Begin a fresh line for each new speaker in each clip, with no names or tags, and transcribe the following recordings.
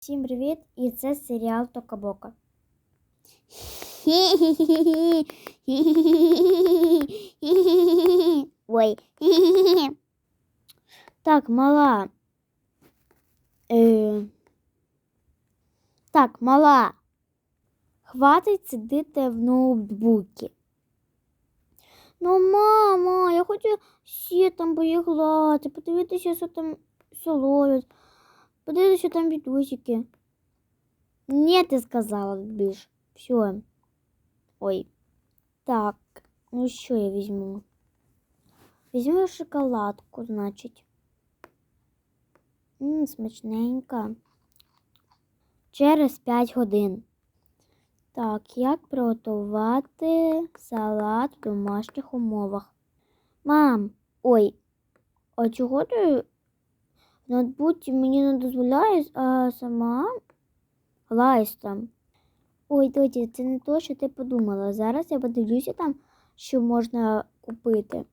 Всім привіт! І це серіал Токабока. Ой. Так, мала. Е... Так, мала. Хватить сидіти в ноутбуці. Ну, мамо, я хочу ще там поіграти, подивитися, що там соловять, подивитися, що там відосики. Ні, ти сказала більш. Все. Ой. Так, ну що я візьму? Візьму шоколадку, значить. Ммм, смачненька. Через 5 годин. Так, як приготувати салат в домашніх умовах? Мам, ой, а чого ти ноутбуці мені не дозволяєш, а сама лаєш там? Ой, доті, це не то, що ти подумала. Зараз я подивлюся там, що можна купити.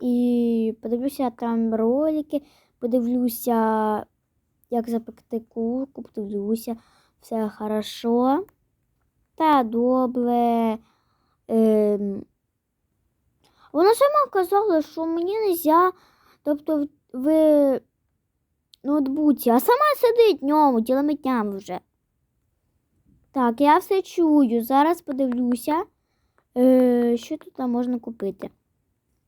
І подивлюся там ролики, подивлюся, як запекти курку, подивлюся, все хорошо. Та добре. Ем... Вона сама казала, що мені не можна, тобто в- ноутбуці, а сама сидить в ньому цілими днями вже. Так, я все чую. Зараз подивлюся, е, що тут можна купити.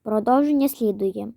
Продовження слідує.